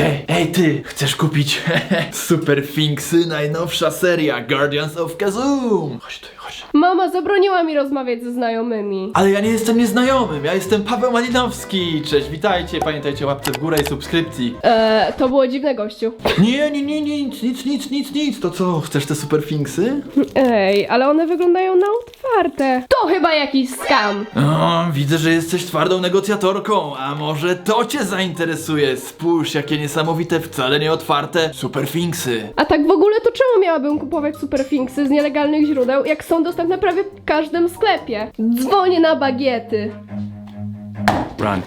Ej, ej ty, chcesz kupić Super Finksy, najnowsza seria Guardians of Kazoom? Chodź tu, chodź. Mama zabroniła mi rozmawiać ze znajomymi. Ale ja nie jestem nieznajomym, ja jestem Paweł Malinowski. Cześć, witajcie, pamiętajcie łapce w górę i subskrypcji. Eee, to było dziwne, gościu. Nie, nie, nie, nic, nic, nic, nic, nic. To co, chcesz te Super Finksy? Ej, ale one wyglądają na otwarte. To chyba jakiś skam. O, widzę, że jesteś twardą negocjatorką, a może to cię zainteresuje? Spójrz, jakie niesamowite, wcale nie otwarte Super Finksy. A tak w ogóle to czemu miałabym kupować superfinksy z nielegalnych źródeł, jak są dostępne prawie w każdym sklepie? Dzwonię na bagiety. Run.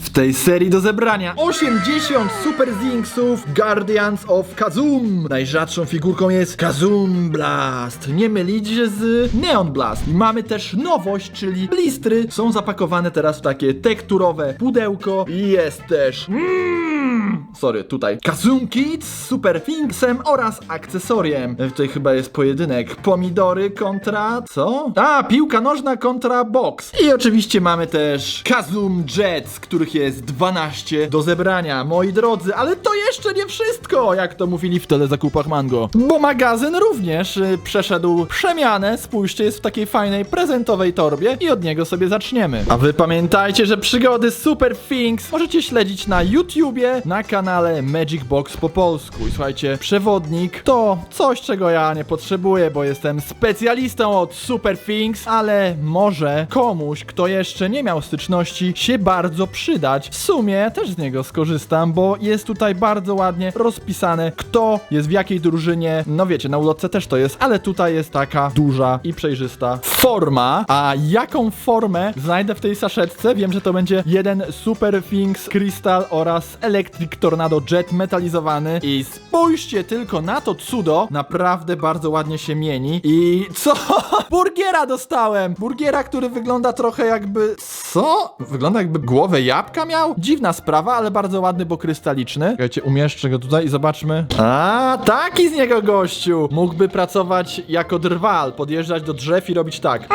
W tej serii do zebrania 80 Super Zinksów Guardians of Kazum. Najrzadszą figurką jest Kazum Blast. Nie mylić się z Neon Blast. I mamy też nowość, czyli blistry. Są zapakowane teraz w takie tekturowe pudełko. I jest też... Mm, sorry, tutaj. Kazum Kit z Super Finksem oraz akcesoriem. E, Tutaj chyba jest pojedynek. Pomidory kontra... co? A, piłka nożna kontra box. I oczywiście mamy też Kazum Jets, których jest 12 do zebrania. Moi drodzy, ale to jeszcze nie wszystko, jak to mówili w telezakupach Mango. Bo magazyn również y, przeszedł przemianę. Spójrzcie, jest w takiej fajnej prezentowej torbie i od niego sobie zaczniemy. A wy pamiętajcie, że przygody Super Things możecie śledzić na YouTubie, na kanale Magic Box po polsku. I słuchajcie, przewodnik to coś, czego ja nie potrzebuję, bo jestem specjalistą od Super Things, ale może komuś, kto jeszcze nie miał styczności, się bardzo przydać. W sumie też z niego skorzystam, bo jest tutaj bardzo ładnie rozpisane, kto jest w jakiej drużynie. No wiecie, na ulotce też to jest, ale tutaj jest taka duża i przejrzysta forma. A jaką formę znajdę w tej saszetce? Wiem, że to będzie jeden Super Things Crystal oraz Electric Tornado Jet metalizowany. I spójrzcie tylko na to cudo. Naprawdę bardzo ładnie się mieni. I co? Burgiera dostałem! Burgiera, który wygląda trochę jakby... Co? Wygląda jakby głowę jabłka miał? Dziwna sprawa, ale bardzo ładny, bo krystaliczny. Czekajcie, umieszczę go tutaj i zobaczmy. A, taki z niego gościu! Mógłby pracować jako drwal, podjeżdżać do drzew i robić tak.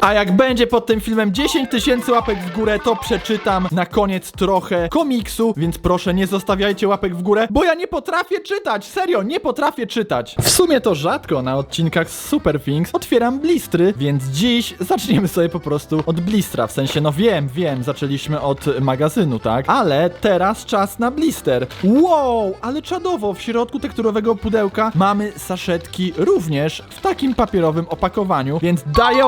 A jak będzie pod tym filmem 10 tysięcy łapek w górę, to przeczytam na koniec trochę komiksu, więc proszę nie zostawiajcie łapek w górę, bo ja nie potrafię czytać, serio, nie potrafię czytać. W sumie to rzadko na odcinkach z Super Things otwieram blistry, więc dziś zaczniemy sobie po prostu od blistra, w sensie no wiem, wiem, zaczęliśmy od magazynu, tak? Ale teraz czas na blister. Wow, ale czadowo, w środku tekturowego pudełka mamy saszetki również w takim papierowym opakowaniu, więc daję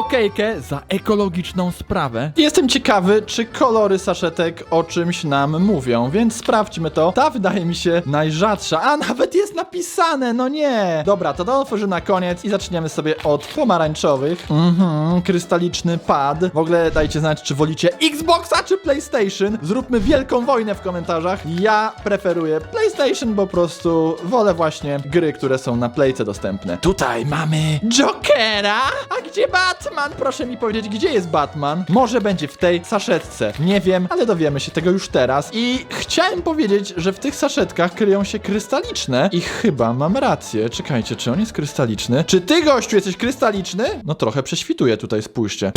za ekologiczną sprawę. Jestem ciekawy, czy kolory saszetek o czymś nam mówią, więc sprawdźmy to. Ta wydaje mi się najrzadsza, a nawet jest napisane, no nie. Dobra, to to otworzymy na koniec i zaczniemy sobie od pomarańczowych. Mhm, krystaliczny pad. W ogóle dajcie znać, czy wolicie Xboxa czy PlayStation. Zróbmy wielką wojnę w komentarzach. Ja preferuję PlayStation, bo po prostu wolę właśnie gry, które są na Playce dostępne. Tutaj mamy Jokera. A gdzie Batman? Proszę mi powiedzieć, gdzie jest Batman? Może będzie w tej saszetce. Nie wiem, ale dowiemy się tego już teraz. I chciałem powiedzieć, że w tych saszetkach kryją się krystaliczne i chyba mam rację. Czekajcie, czy on jest krystaliczny? Czy ty, gościu, jesteś krystaliczny? No trochę prześwituje tutaj, spójrzcie.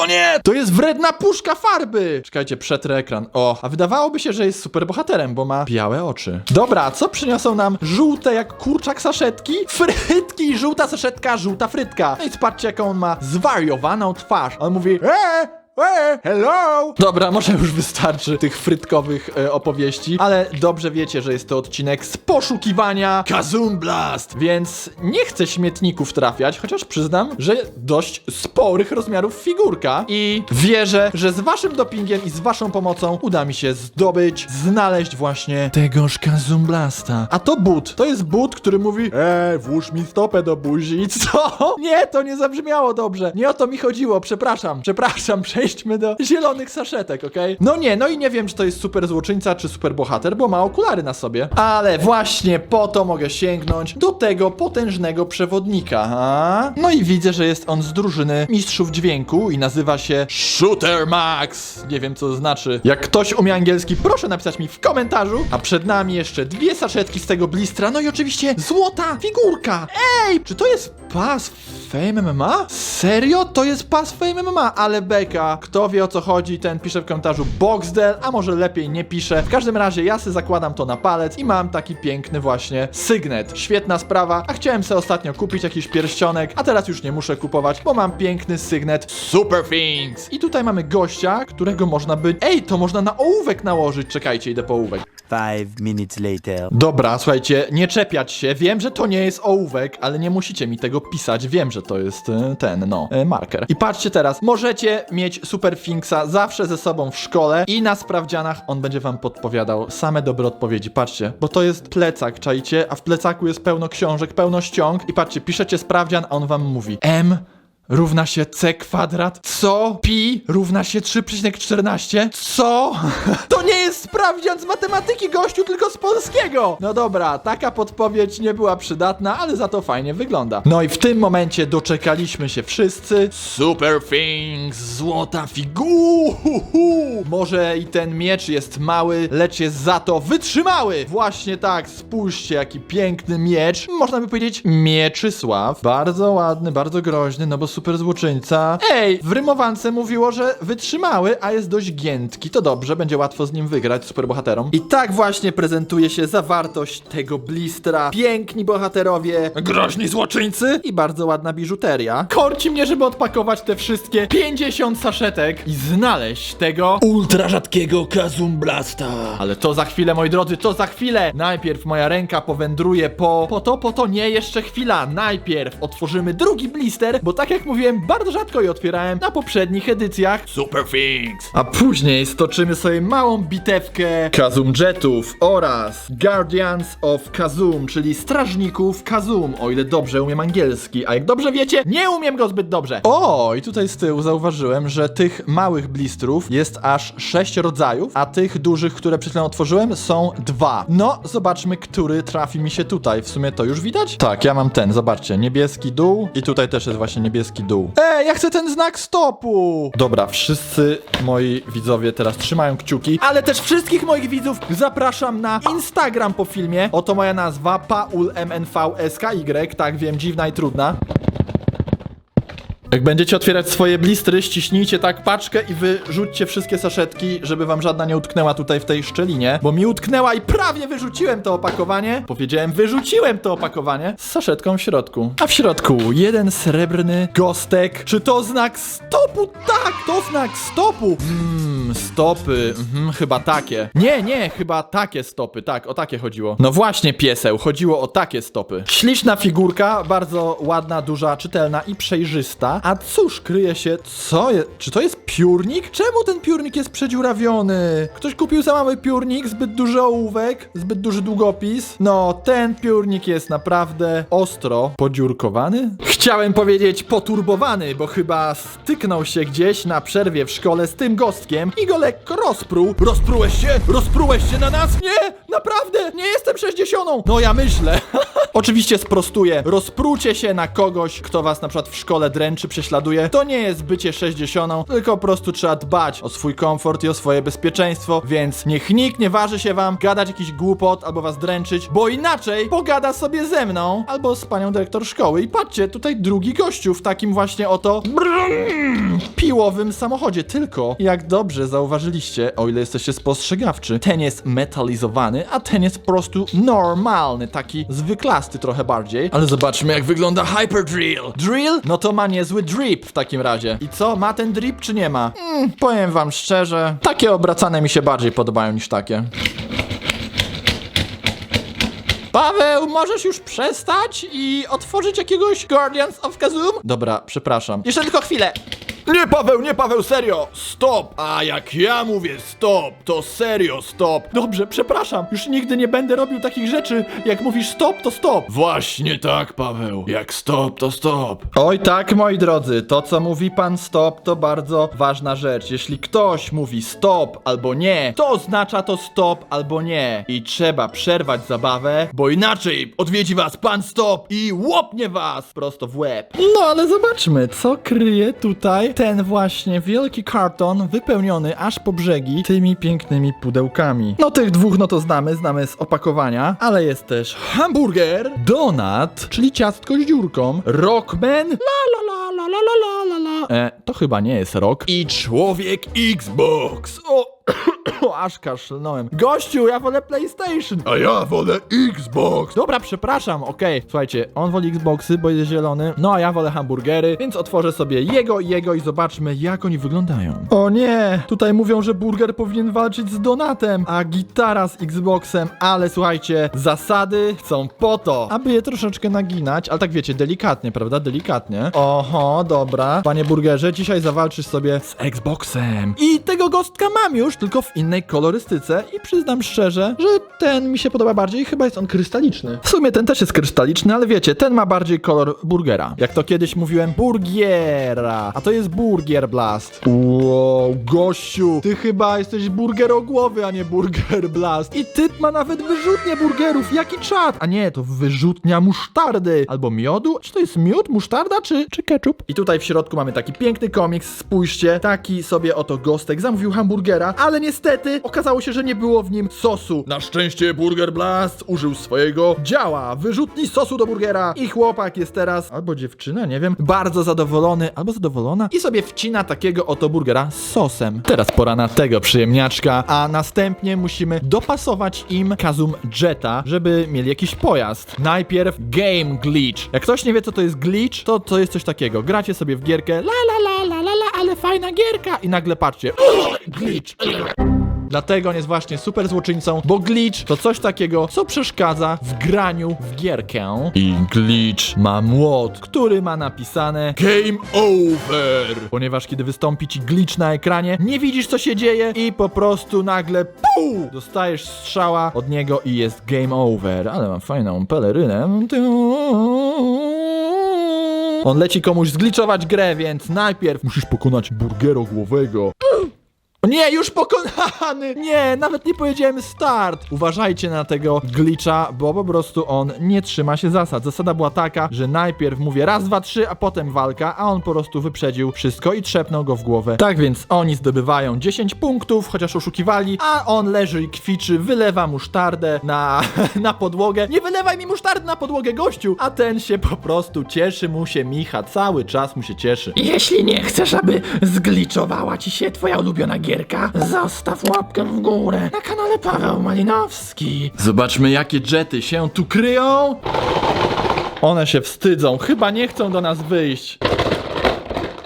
O nie! To jest wredna puszka farby! Czekajcie, przetrę ekran. O, a wydawałoby się, że jest super bohaterem, bo ma białe oczy. Dobra, co przyniosą nam żółte jak kurczak saszetki? Frytki! Żółta saszetka, żółta frytka. No i patrzcie, jaką on ma zwariowaną twarz. On mówi, eee! Eee, hello! Dobra, może już wystarczy tych frytkowych e, opowieści, ale dobrze wiecie, że jest to odcinek z poszukiwania Kazum Blast, więc nie chcę śmietników trafiać, chociaż przyznam, że dość sporych rozmiarów figurka i wierzę, że z waszym dopingiem i z waszą pomocą uda mi się zdobyć, znaleźć właśnie tegoż Kazum Blasta. A to but, to jest but, który mówi Eee, włóż mi stopę do buzi. Co? Nie, to nie zabrzmiało dobrze. Nie o to mi chodziło, przepraszam, przepraszam, przejdźmy do zielonych saszetek, okej? No nie, no i nie wiem, czy to jest super złoczyńca, czy super bohater, bo ma okulary na sobie. Ale właśnie po to mogę sięgnąć do tego potężnego przewodnika, a? No i widzę, że jest on z drużyny mistrzów dźwięku i nazywa się Shooter Max. Nie wiem, co to znaczy. Jak ktoś umie angielski, proszę napisać mi w komentarzu. A przed nami jeszcze dwie saszetki z tego blistra, no i oczywiście złota figurka. Ej, czy to jest pas Fame MMA? Serio? To jest pas Fame MMA, ale beka. Kto wie o co chodzi, ten pisze w komentarzu Boxdel, a może lepiej nie pisze. W każdym razie ja sobie zakładam to na palec i mam taki piękny właśnie sygnet. Świetna sprawa, a chciałem sobie ostatnio kupić jakiś pierścionek, a teraz już nie muszę kupować, bo mam piękny sygnet Super Things. I tutaj mamy gościa, którego można by... Ej, to można na ołówek nałożyć. Czekajcie, idę po ołówek. Five minutes later. Dobra, słuchajcie, nie czepiać się. Wiem, że to nie jest ołówek, ale nie musicie mi tego pisać. Wiem, że to jest e, ten, no, e, marker. I patrzcie teraz, możecie mieć Super Finksa zawsze ze sobą w szkole i na sprawdzianach on będzie wam podpowiadał same dobre odpowiedzi. Patrzcie, bo to jest plecak, czajcie, a w plecaku jest pełno książek, pełno ściąg i patrzcie, piszecie sprawdzian, a on wam mówi M równa się c kwadrat. Co? Pi równa się 3,14. Co? To nie jest sprawdzian z matematyki, gościu, tylko z polskiego. No dobra, taka podpowiedź nie była przydatna, ale za to fajnie wygląda. No i w tym momencie doczekaliśmy się wszyscy. Super Things, złota figuhu. Może i ten miecz jest mały, lecz jest za to wytrzymały. Właśnie tak, spójrzcie, jaki piękny miecz. Można by powiedzieć Mieczysław. Bardzo ładny, bardzo groźny, no bo super złoczyńca. Ej, w rymowance mówiło, że wytrzymały, a jest dość giętki. To dobrze, będzie łatwo z nim wygrać, super bohaterom. I tak właśnie prezentuje się zawartość tego blistra. Piękni bohaterowie, groźni złoczyńcy i bardzo ładna biżuteria. Korci mnie, żeby odpakować te wszystkie 50 saszetek i znaleźć tego ultra rzadkiego Kazum Blasta. Ale to za chwilę, moi drodzy, to za chwilę. Najpierw moja ręka powędruje po... Po to, po to, nie, jeszcze chwila. Najpierw otworzymy drugi blister, bo tak jak mówiłem, bardzo rzadko je otwierałem na poprzednich edycjach Super Things. A później stoczymy sobie małą bitewkę Kazum Jetów oraz Guardians of Kazum, czyli strażników Kazum, o ile dobrze umiem angielski, a jak dobrze wiecie, nie umiem go zbyt dobrze. O, i tutaj z tyłu zauważyłem, że tych małych blistrów jest aż sześć rodzajów, a tych dużych, które przed chwilą otworzyłem, są dwa. No, zobaczmy, który trafi mi się tutaj. W sumie to już widać? Tak, ja mam ten, zobaczcie, niebieski dół i tutaj też jest właśnie niebieski dół. Ej, ja chcę ten znak stopu! Dobra, wszyscy moi widzowie teraz trzymają kciuki, ale też wszystkich moich widzów zapraszam na Instagram po filmie. Oto moja nazwa, Paul MNVSKY, tak wiem, dziwna i trudna. Jak będziecie otwierać swoje blistry, ściśnijcie tak paczkę i wyrzućcie wszystkie saszetki, żeby wam żadna nie utknęła tutaj w tej szczelinie, bo mi utknęła i prawie wyrzuciłem to opakowanie. Powiedziałem, wyrzuciłem to opakowanie z saszetką w środku. A w środku jeden srebrny gostek. Czy to znak stopu? Tak, to znak stopu. Mmm, stopy, mhm, chyba takie. Nie, nie, chyba takie stopy, tak, o takie chodziło. No właśnie, pieseł, chodziło o takie stopy. Śliczna figurka, bardzo ładna, duża, czytelna i przejrzysta. A cóż kryje się, co jest, czy to jest piórnik? Czemu ten piórnik jest przedziurawiony? Ktoś kupił za mały piórnik, zbyt duży ołówek, zbyt duży długopis? No, ten piórnik jest naprawdę ostro podziurkowany? Chciałem powiedzieć poturbowany, bo chyba styknął się gdzieś na przerwie w szkole z tym gostkiem i go lekko rozpruł. Rozprułeś się? Rozprułeś się na nas? Nie! Naprawdę! Nie jestem sześćdziesiątą! No ja myślę. Oczywiście sprostuję. Rozprucie się na kogoś, kto was na przykład w szkole dręczy, prześladuje, to nie jest bycie sześćdziesiątą, tylko po prostu trzeba dbać o swój komfort i o swoje bezpieczeństwo, więc niech nikt nie waży się wam gadać jakiś głupot albo was dręczyć, bo inaczej pogada sobie ze mną albo z panią dyrektor szkoły. I patrzcie, tutaj drugi gościu w takim właśnie oto piłowym samochodzie. Tylko, jak dobrze zauważyliście, o ile jesteście spostrzegawczy, ten jest metalizowany, a ten jest po prostu normalny, taki zwyklasty trochę bardziej. Ale zobaczmy, jak wygląda Hyper Drill. Drill? No to ma drip w takim razie. I co, ma ten drip czy nie ma? Mm, powiem wam szczerze, takie obracane mi się bardziej podobają niż takie. Paweł, możesz już przestać i otworzyć jakiegoś Guardians of Kazum? Dobra, przepraszam. Jeszcze tylko chwilę. Nie, Paweł, nie, Paweł, serio! Stop! A jak ja mówię stop, to serio stop! Dobrze, przepraszam, już nigdy nie będę robił takich rzeczy. Jak mówisz stop, to stop! Właśnie tak, Paweł. Jak stop, to stop. Oj tak, moi drodzy, to co mówi pan stop, to bardzo ważna rzecz. Jeśli ktoś mówi stop albo nie, to oznacza to stop albo nie. I trzeba przerwać zabawę, bo inaczej odwiedzi was pan stop i łopnie was prosto w łeb. No ale zobaczmy, co kryje tutaj ten właśnie wielki karton wypełniony aż po brzegi tymi pięknymi pudełkami. No tych dwóch no to znamy, znamy z opakowania, ale jest też hamburger, donut, czyli ciastko z dziurką, rockman, la la la la la la la la. E, to chyba nie jest rock. I człowiek Xbox. O, aż kaszlnąłem. Gościu, ja wolę PlayStation. A ja wolę Xbox. Dobra, przepraszam, okej. Słuchajcie, on woli Xboxy, bo jest zielony, no a ja wolę hamburgery, więc otworzę sobie jego i jego i zobaczmy, jak oni wyglądają. O nie, tutaj mówią, że burger powinien walczyć z Donatem, a gitara z Xboxem, ale słuchajcie, zasady są po to, aby je troszeczkę naginać, ale tak wiecie, delikatnie, prawda? Delikatnie. Oho, dobra. Panie burgerze, dzisiaj zawalczysz sobie z Xboxem. I tego gostka mam już, tylko w innej kolorystyce i przyznam szczerze, że ten mi się podoba bardziej, chyba jest on krystaliczny. W sumie ten też jest krystaliczny, ale wiecie, ten ma bardziej kolor burgera. Jak to kiedyś mówiłem, burgiera, a to jest burgier blast. Wow, gościu, ty chyba jesteś burgerogłowy, a nie burger blast. I typ ma nawet wyrzutnię burgerów, jaki czad? A nie, to wyrzutnia musztardy, albo miodu? Czy to jest miód, musztarda, czy, czy ketchup? I tutaj w środku mamy taki piękny komiks, spójrzcie, taki sobie oto gostek zamówił hamburgera, ale niestety okazało się, że nie było w nim sosu. Na szczęście Burger Blast użył swojego działa, wyrzutni sosu do burgera i chłopak jest teraz, albo dziewczyna, nie wiem, bardzo zadowolony, albo zadowolona i sobie wcina takiego oto burgera z sosem. Teraz pora na tego przyjemniaczka, a następnie musimy dopasować im Kazum Jetta, żeby mieli jakiś pojazd. Najpierw Game Glitch. Jak ktoś nie wie, co to jest glitch, to to jest coś takiego. Gracie sobie w gierkę, la la la la la la, ale fajna gierka i nagle patrzcie, glitch. Dlatego on jest właśnie super złoczyńcą, bo glitch to coś takiego, co przeszkadza w graniu w gierkę. I glitch ma młot, który ma napisane Game Over. Ponieważ kiedy wystąpi ci glitch na ekranie, nie widzisz co się dzieje i po prostu nagle PUU! Dostajesz strzała od niego i jest Game Over. Ale mam fajną pelerynę. On leci komuś zgliczować grę, więc najpierw musisz pokonać burgerogłowego. O nie, już pokonany! Nie, nawet nie powiedziałem start! Uważajcie na tego glitcha, bo po prostu on nie trzyma się zasad. Zasada była taka, że najpierw mówię raz, dwa, trzy, a potem walka, a on po prostu wyprzedził wszystko i trzepnął go w głowę. Tak więc oni zdobywają 10 punktów, chociaż oszukiwali, a on leży i kwiczy, wylewa musztardę na, na podłogę. Nie wylewaj mi musztardy na podłogę, gościu! A ten się po prostu cieszy mu się Micha, cały czas mu się cieszy. Jeśli nie chcesz, aby zgliczowała ci się twoja ulubiona gierka, zostaw łapkę w górę na kanale Paweł Malinowski. Zobaczmy, jakie jety się tu kryją. One się wstydzą, chyba nie chcą do nas wyjść.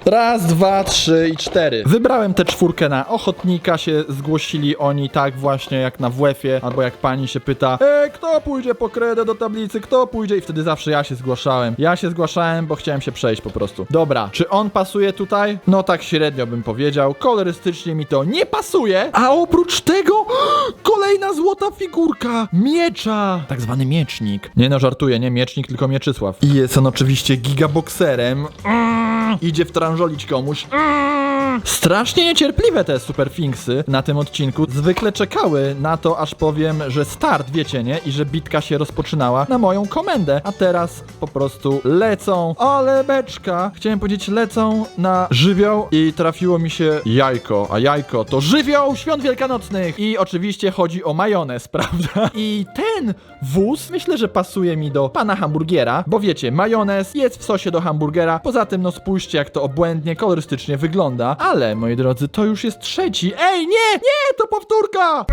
Raz, dwa, trzy i cztery. Wybrałem tę czwórkę na ochotnika, się zgłosili oni tak właśnie jak na WF-ie, albo jak pani się pyta, e, kto pójdzie po kredę do tablicy, kto pójdzie? I wtedy zawsze ja się zgłaszałem. Ja się zgłaszałem, bo chciałem się przejść po prostu. Dobra, czy on pasuje tutaj? No tak średnio bym powiedział. Kolorystycznie mi to nie pasuje. A oprócz tego, kolejna złota figurka miecza. Tak zwany miecznik. Nie no, żartuję, nie miecznik, tylko mieczysław. I jest on oczywiście gigabokserem. Mm, idzie szarżolić komuś. Mm. Strasznie niecierpliwe te superfinksy na tym odcinku. Zwykle czekały na to, aż powiem, że start, wiecie, nie? I że bitka się rozpoczynała na moją komendę. A teraz po prostu lecą. Ale beczka. Chciałem powiedzieć, lecą na żywioł i trafiło mi się jajko. A jajko to żywioł świąt wielkanocnych. I oczywiście chodzi o majonez, prawda? I ten wóz myślę, że pasuje mi do pana hamburgiera, bo wiecie, majonez jest w sosie do hamburgera. Poza tym, no spójrzcie, jak to obłędnie, kolorystycznie wygląda. Ale, moi drodzy, to już jest trzeci. Ej, nie, nie, to powtórka!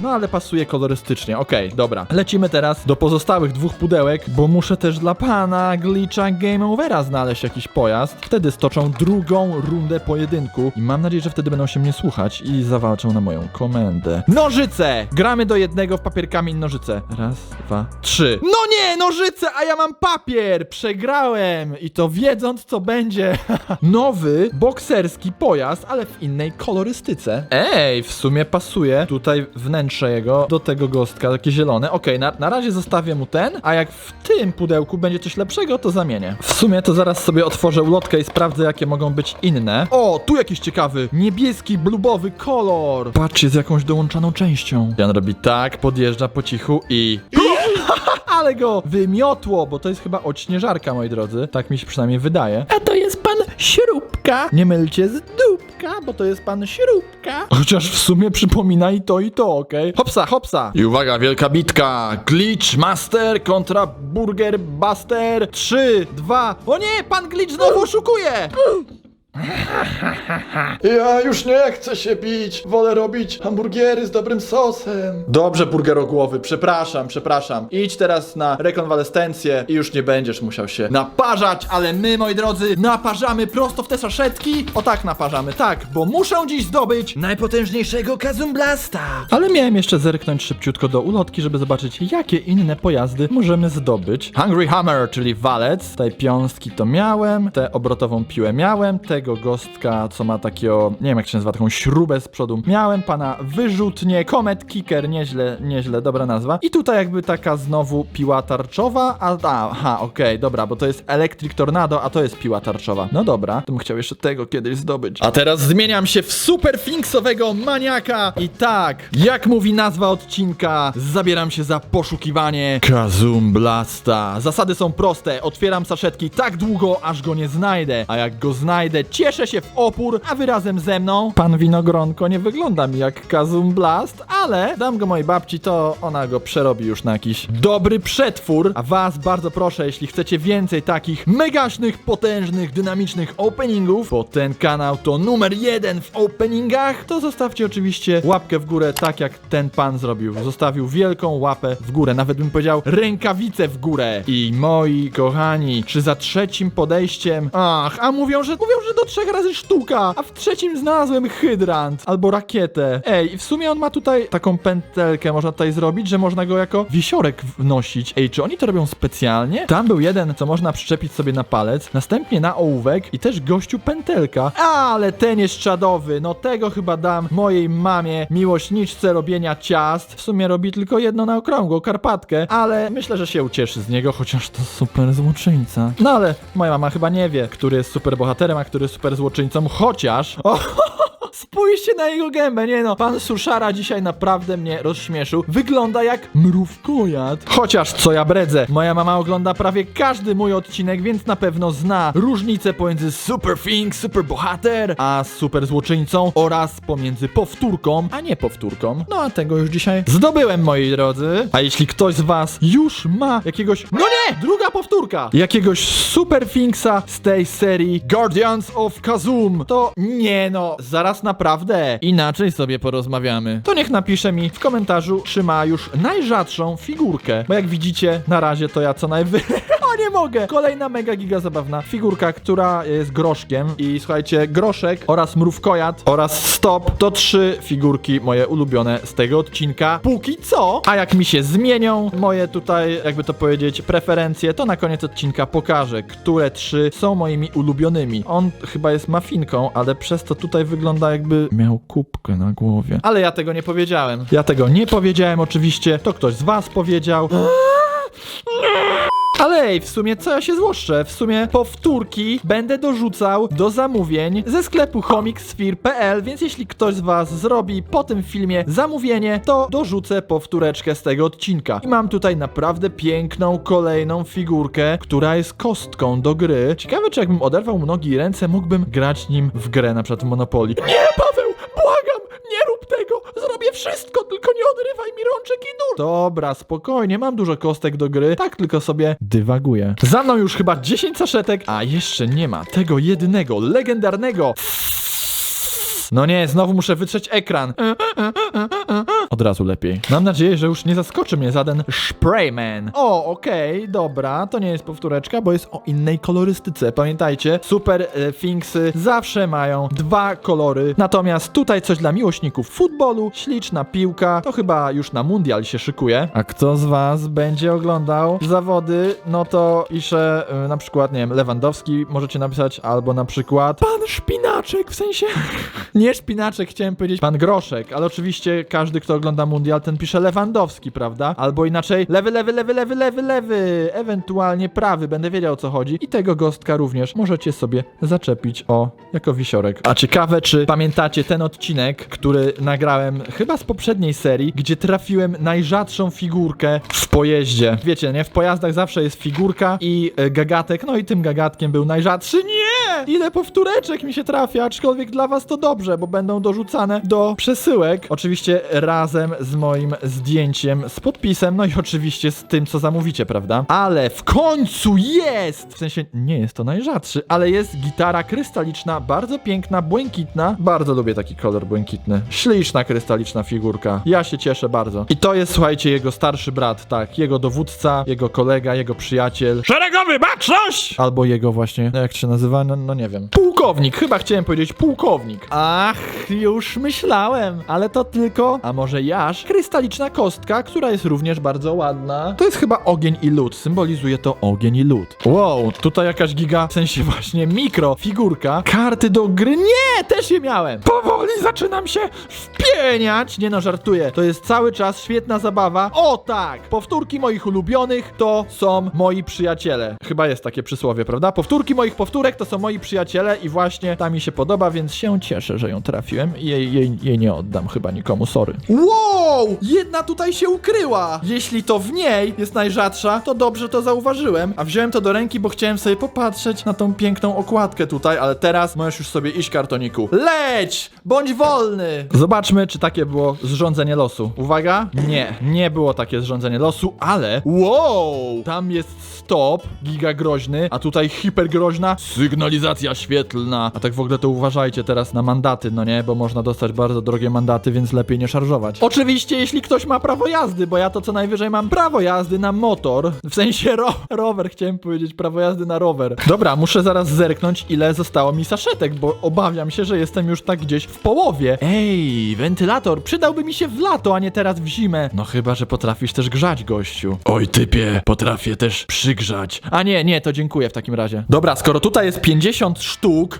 No ale pasuje kolorystycznie, okej, dobra. Lecimy teraz do pozostałych dwóch pudełek, bo muszę też dla pana Glitcha Game Overa znaleźć jakiś pojazd. Wtedy stoczą drugą rundę pojedynku i mam nadzieję, że wtedy będą się mnie słuchać i zawalczą na moją komendę. Nożyce! Gramy do jednego w papier, kamień, nożyce. Raz, dwa, trzy. No nie, nożyce, a ja mam papier! Przegrałem! I to wiedząc, co będzie. Nowy, bokserski pojazd, ale w innej kolorystyce. Ej, w sumie pasuje tutaj wnętrze jego do tego gostka, takie zielone. Okej, na, na razie zostawię mu ten, a jak w tym pudełku będzie coś lepszego, to zamienię. W sumie to zaraz sobie otworzę ulotkę i sprawdzę, jakie mogą być inne. O, tu jakiś ciekawy, niebieski, blubowy kolor. Patrzcie, z jakąś dołączoną częścią. Jan robi tak, podjeżdża po cichu i... Ale go wymiotło, bo to jest chyba odśnieżarka, moi drodzy. Tak mi się przynajmniej wydaje. A to jest pan Śrubka. Nie mylcie z dupka, bo to jest pan Śrubka. Chociaż w sumie przypomina i to, i to, okej? Hopsa, hopsa. I uwaga, wielka bitka. Glitch Master kontra Burger Buster. 3, 2. O nie, pan Glitch znowu oszukuje. Ja już nie chcę się bić. Wolę robić hamburgery z dobrym sosem. Dobrze, burgerogłowy, przepraszam, przepraszam. Idź teraz na rekonwalescencję i już nie będziesz musiał się naparzać, ale my, moi drodzy, naparzamy prosto w te saszetki. O tak naparzamy, tak, bo muszę dziś zdobyć najpotężniejszego Kazum Blasta. Ale miałem jeszcze zerknąć szybciutko do ulotki, żeby zobaczyć, jakie inne pojazdy możemy zdobyć. Hungry Hammer, czyli walec. Tutaj piąstki to miałem, tę obrotową piłę miałem, tego gostka, co ma takiego, nie wiem jak się nazywa, taką śrubę z przodu. Miałem pana wyrzutnie, Comet Kicker, nieźle, nieźle, dobra nazwa. I tutaj jakby taka znowu piła tarczowa, a, a aha, okej, dobra, bo to jest Electric Tornado, a to jest piła tarczowa. No dobra, to bym chciał jeszcze tego kiedyś zdobyć. A teraz zmieniam się w super finksowego maniaka i tak, jak mówi nazwa odcinka, zabieram się za poszukiwanie Kazum Blasta. Zasady są proste, otwieram saszetki tak długo, aż go nie znajdę, a jak go znajdę, cieszę się w opór, a wy razem ze mną. Pan Winogronko nie wygląda mi jak Kazum Blast, ale dam go mojej babci, to ona go przerobi już na jakiś dobry przetwór. A was bardzo proszę, jeśli chcecie więcej takich megaśnych, potężnych, dynamicznych openingów, bo ten kanał to numer jeden w openingach, to zostawcie oczywiście łapkę w górę, tak jak ten pan zrobił. Zostawił wielką łapę w górę, nawet bym powiedział rękawicę w górę. I moi kochani, czy za trzecim podejściem... Ach, a mówią, że mówią, że do trzech razy sztuka, a w trzecim znalazłem hydrant albo rakietę. Ej, w sumie on ma tutaj taką pętelkę, można tutaj zrobić, że można go jako wisiorek wnosić. Ej, czy oni to robią specjalnie? Tam był jeden, co można przyczepić sobie na palec, następnie na ołówek i też gościu pętelka. Ale ten jest czadowy, no tego chyba dam mojej mamie, miłośniczce robienia ciast. W sumie robi tylko jedno na okrągło, karpatkę, ale myślę, że się ucieszy z niego, chociaż to super złoczyńca. No ale moja mama chyba nie wie, który jest super bohaterem, a który super złoczyńcą, chociaż... O, Spójrzcie na jego gębę, nie no. Pan Suszara dzisiaj naprawdę mnie rozśmieszył. Wygląda jak mrówkojad. Chociaż co ja bredzę, moja mama ogląda prawie każdy mój odcinek, więc na pewno zna różnicę pomiędzy Super Thing, Super Bohater, a Super Złoczyńcą oraz pomiędzy powtórką, a nie powtórką. No a tego już dzisiaj zdobyłem, moi drodzy. A jeśli ktoś z was już ma jakiegoś... No nie! Druga powtórka! Jakiegoś Super Thingsa z tej serii Guardians of Kazum, to nie no, zaraz naprawdę inaczej sobie porozmawiamy. To niech napisze mi w komentarzu, czy ma już najrzadszą figurkę. Bo jak widzicie, na razie to ja co najwyżej. nie mogę! Kolejna mega giga zabawna figurka, która jest groszkiem. I słuchajcie, groszek oraz mrówkojad oraz stop to trzy figurki moje ulubione z tego odcinka. Póki co, a jak mi się zmienią moje tutaj, jakby to powiedzieć, preferencje, to na koniec odcinka pokażę, które trzy są moimi ulubionymi. On chyba jest mafinką, ale przez to tutaj wygląda jakby miał kubkę na głowie. Ale ja tego nie powiedziałem. Ja tego nie powiedziałem oczywiście. To ktoś z was powiedział. Ale ej, w sumie co ja się złoszczę? W sumie powtórki będę dorzucał do zamówień ze sklepu homicsphere.pl, więc jeśli ktoś z was zrobi po tym filmie zamówienie, to dorzucę powtóreczkę z tego odcinka. I mam tutaj naprawdę piękną kolejną figurkę, która jest kostką do gry. Ciekawe, czy jakbym oderwał nogi i ręce, mógłbym grać nim w grę, na przykład Monopoly. Nie, Paweł! Wszystko, tylko nie odrywaj mi rączek i nóg! Dobra, spokojnie, mam dużo kostek do gry, tak tylko sobie dywaguję. Za mną już chyba 10 saszetek, a jeszcze nie ma tego jedynego, legendarnego... No nie, znowu muszę wytrzeć ekran. Od razu lepiej. Mam nadzieję, że już nie zaskoczy mnie żaden Sprayman. O, okej, dobra, to nie jest powtóreczka, bo jest o innej kolorystyce. Pamiętajcie, super e, Finksy zawsze mają dwa kolory. Natomiast tutaj coś dla miłośników futbolu, śliczna piłka, to chyba już na mundial się szykuje. A kto z was będzie oglądał zawody, no to pisze e, na przykład, nie wiem, Lewandowski możecie napisać, albo na przykład Pan Szpinaczek, w sensie... Nie Szpinaczek, chciałem powiedzieć Pan Groszek, ale oczywiście każdy, kto ogląda mundial, ten pisze Lewandowski, prawda? Albo inaczej lewy, lewy, lewy, lewy, lewy, lewy, ewentualnie prawy, będę wiedział o co chodzi. I tego gostka również możecie sobie zaczepić o jako wisiorek. A ciekawe, czy pamiętacie ten odcinek, który nagrałem chyba z poprzedniej serii, gdzie trafiłem najrzadszą figurkę w pojeździe. Wiecie, nie? W pojazdach zawsze jest figurka i e, gagatek, no i tym gagatkiem był najrzadszy. Nie! Ile powtóreczek mi się trafia, aczkolwiek dla was to dobrze, bo będą dorzucane do przesyłek. Oczywiście razem z moim zdjęciem, z podpisem, no i oczywiście z tym, co zamówicie, prawda? Ale w końcu jest! W sensie nie jest to najrzadszy, ale jest gitara krystaliczna, bardzo piękna, błękitna. Bardzo lubię taki kolor błękitny. Śliczna krystaliczna figurka. Ja się cieszę bardzo. I to jest, słuchajcie, jego starszy brat, tak. Jego dowódca, jego kolega, jego przyjaciel. Szeregowy baczność! Albo jego właśnie, no jak się nazywa, no, no nie wiem. Pułkownik, chyba chciałem powiedzieć pułkownik. Ach, już myślałem, ale to tylko, a może jaż, krystaliczna kostka, która jest również bardzo ładna. To jest chyba ogień i lód, symbolizuje to ogień i lód. Wow, tutaj jakaś giga, w sensie właśnie mikro, figurka, karty do gry, nie, też je miałem. Powoli zaczynam się wpieniać, nie no, żartuję, to jest cały czas świetna zabawa. O tak, powtórki moich ulubionych to są moi przyjaciele. Chyba jest takie przysłowie, prawda? Powtórki moich powtórek to są moi przyjaciele i właśnie ta mi się podoba, więc się cieszę, że ją trafiłem i jej, jej, jej nie oddam chyba nikomu, sorry. Wow! Jedna tutaj się ukryła! Jeśli to w niej jest najrzadsza, to dobrze to zauważyłem. A wziąłem to do ręki, bo chciałem sobie popatrzeć na tą piękną okładkę tutaj, ale teraz możesz już sobie iść, kartoniku. Leć! Bądź wolny! Zobaczmy, czy takie było zrządzenie losu. Uwaga! Nie, nie było takie zrządzenie losu, ale... Wow! Tam jest stop, giga groźny, a tutaj hipergroźna sygnalizacja świetlna. A tak w ogóle to uważajcie teraz na mandaty, no nie? Bo można dostać bardzo drogie mandaty, więc lepiej nie szarżować. Oczywiście, jeśli ktoś ma prawo jazdy, bo ja to co najwyżej mam prawo jazdy na motor. W sensie ro rower, chciałem powiedzieć, prawo jazdy na rower. Dobra, muszę zaraz zerknąć, ile zostało mi saszetek, bo obawiam się, że jestem już tak gdzieś w połowie. Ej, wentylator, przydałby mi się w lato, a nie teraz w zimę. No chyba, że potrafisz też grzać, gościu. Oj, typie, potrafię też przygrzać. A nie, nie, to dziękuję w takim razie. Dobra, skoro tutaj jest 50 sztuk,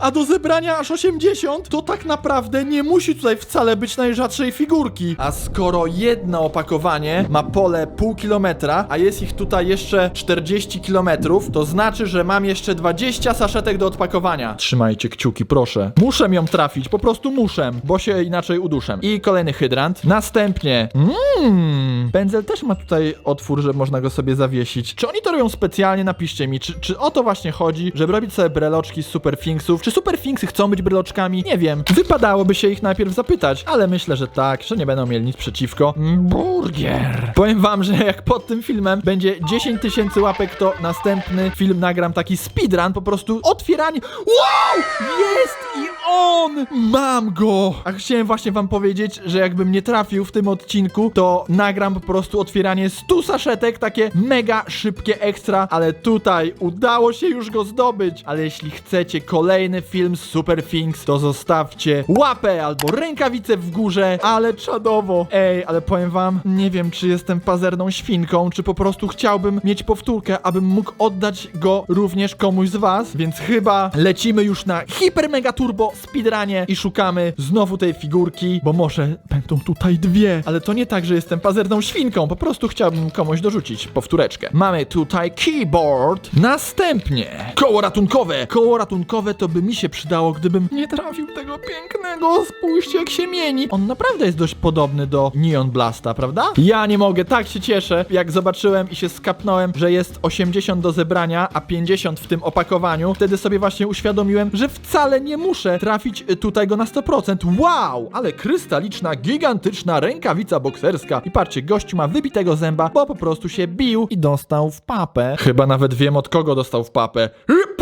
a do zebrania aż 80, to tak naprawdę nie musi tutaj wcale być najrzadszej figurki. A skoro jedno opakowanie ma pole pół kilometra, a jest ich tutaj jeszcze 40 kilometrów, to znaczy, że mam jeszcze 20 saszetek do odpakowania. Trzymajcie kciuki, proszę. Muszę ją trafić, po prostu muszę, bo się inaczej uduszę. I kolejny hydrant. Następnie, mmm, pędzel też ma tutaj otwór, że można go sobie zawiesić. Czy oni to robią specjalnie? Napiszcie mi, czy, czy o to właśnie chodzi, żeby robić sobie breloczki z superfinksów? Czy superfinksy chcą być breloczkami? Nie wiem. Wypadałoby się ich najpierw zapytać, ale myślę, że tak, że nie będą mieli nic przeciwko. Mm, Burger. Powiem wam, że jak pod tym filmem będzie 10 tysięcy łapek, to następny film nagram taki speedrun, po prostu otwieranie. Wow! Jest i on! Mam go! A chciałem właśnie wam powiedzieć, że jakbym nie trafił w tym odcinku, to nagram po prostu otwieranie 100 saszetek, takie mega szybkie ekstra, ale tutaj udało się już go zdobyć. Ale jeśli chcecie kolejny film Super Things, to zostawcie łapę albo rękawicę w górze, ale czadowo. Ej, ale powiem wam, nie wiem czy jestem pazerną świnką, czy po prostu chciałbym mieć powtórkę, abym mógł oddać go również komuś z was, więc chyba lecimy już na hiper mega turbo speedrunie i szukamy znowu tej figurki, bo może będą tutaj dwie, ale to nie tak, że jestem pazerną świnką, po prostu chciałbym komuś dorzucić powtóreczkę. Mamy tutaj keyboard, następnie koło ratunkowe. Koło ratunkowe to by mi się przydało, gdybym nie trafił tego pięknego, spójrzcie jak się mieni. On naprawdę jest dość podobny do Neon Blasta, prawda? Ja nie mogę, tak się cieszę, jak zobaczyłem i się skapnąłem, że jest 80 do zebrania, a 50 w tym opakowaniu. Wtedy sobie właśnie uświadomiłem, że wcale nie muszę trafić y, tutaj go na 100%. Wow, ale krystaliczna, gigantyczna rękawica bokserska. I patrzcie, gościu ma wybitego zęba, bo po prostu się bił i dostał w papę. Chyba nawet wiem od kogo dostał w papę.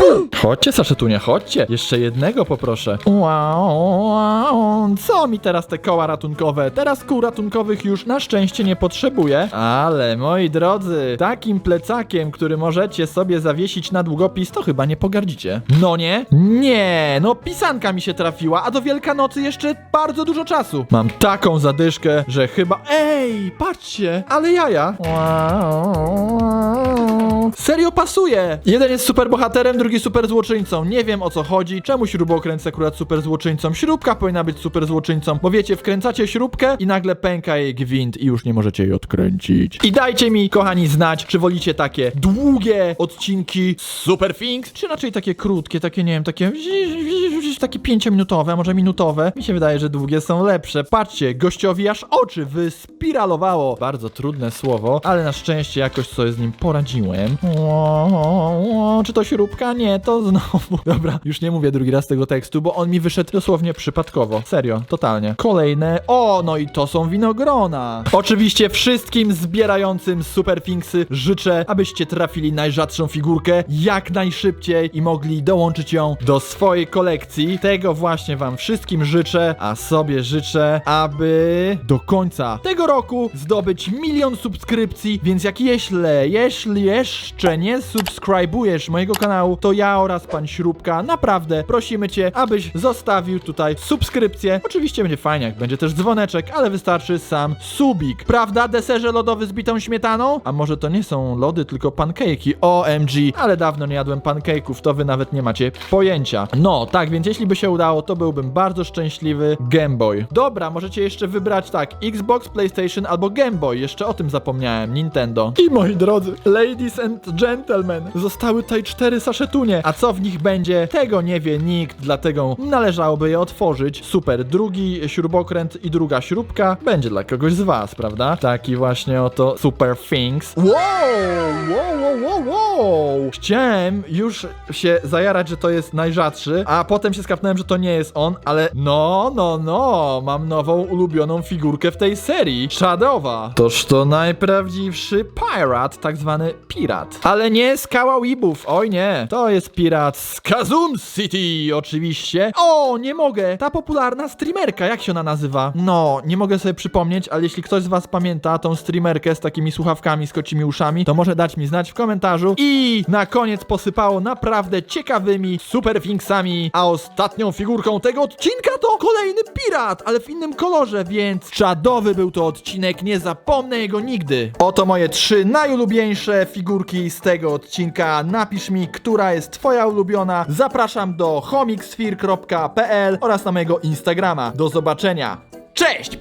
Chodźcie, Saszetunia, chodźcie. Jeszcze jednego poproszę. Wow. Co mi teraz te koła ratunkowe? Teraz kół ratunkowych już na szczęście nie potrzebuję. Ale moi drodzy, takim plecakiem, który możecie sobie zawiesić na długopis, to chyba nie pogardzicie. No nie? Nie, no pisanka mi się trafiła, a do Wielkanocy jeszcze bardzo dużo czasu. Mam taką zadyszkę, że chyba... Ej, patrzcie, ale jaja. Wow. Serio pasuje. Jeden jest super bohaterem, drugi super złoczyńcą. Nie wiem o co chodzi. Czemu śrubokręt akurat super złoczyńcą? Śrubka powinna być super złoczyńcą, bo wiecie, wkręcacie śrubkę i nagle pęka jej gwint i już nie możecie jej odkręcić. I dajcie mi, kochani, znać, czy wolicie takie długie odcinki Super Things, czy raczej takie krótkie, takie nie wiem, takie takie pięciominutowe, a może minutowe. Mi się wydaje, że długie są lepsze. Patrzcie, gościowi aż oczy wyspiralowało. Bardzo trudne słowo, ale na szczęście jakoś sobie z nim poradziłem. O, o, o, czy to śrubka? Nie, to znowu. Dobra, już nie mówię drugi raz tego tekstu, bo on mi wyszedł dosłownie przypadkowo. Serio, totalnie. Kolejne. O, no i to są winogrona. Oczywiście wszystkim zbierającym Superfinksy życzę, abyście trafili najrzadszą figurkę jak najszybciej i mogli dołączyć ją do swojej kolekcji. Tego właśnie wam wszystkim życzę, a sobie życzę, aby do końca tego roku zdobyć milion subskrypcji, więc jak jeśli, jeśli jeszcze nie subskrybujesz mojego kanału, to ja oraz pan Śrubka naprawdę prosimy cię, abyś zostawił tutaj subskrypcję. Oczywiście będzie fajnie, jak będzie też dzwoneczek, ale wystarczy sam subik. Prawda, deserze lodowy z bitą śmietaną? A może to nie są lody, tylko pancake'i? OMG, ale dawno nie jadłem pancake'ów, to wy nawet nie macie pojęcia. No, tak, więc jeśli by się udało, to byłbym bardzo szczęśliwy Game Boy. Dobra, możecie jeszcze wybrać tak, Xbox, PlayStation albo Game Boy, jeszcze o tym zapomniałem, Nintendo. I moi drodzy, ladies and gentlemen, zostały tutaj cztery saszetunie, a co w nich będzie, tego nie wie nikt, dlatego należałoby je otworzyć. Super, drugi śrubokręt i druga śrubka będzie dla kogoś z was, prawda? Taki właśnie oto Super Things. Wow, wow, wow, wow, wow! Chciałem już się zajarać, że to jest najrzadszy, a potem się skapnąłem, że to nie jest on, ale no, no, no, mam nową ulubioną figurkę w tej serii. Shadowa. Toż to najprawdziwszy pirat, tak zwany pirat. Ale nie skała Weebów, oj nie. To jest pirat z Kazum City, oczywiście. O, nie mogę. Ta popularna streamerka, jak się ona nazywa? No, nie mogę sobie przypomnieć, ale jeśli ktoś z was pamięta tą streamerkę z takimi słuchawkami, z kocimi uszami, to może dać mi znać w komentarzu. I na koniec posypało naprawdę ciekawymi superfinksami, a ostatnią figurką tego odcinka to kolejny pirat, ale w innym kolorze, więc czadowy był to odcinek, nie zapomnę jego nigdy. Oto moje trzy najulubieńsze figurki z tego odcinka. Napisz mi, która jest twoja ulubiona. Zapraszam do homixfir.pl oraz na mojego Instagrama. Do zobaczenia. Cześć!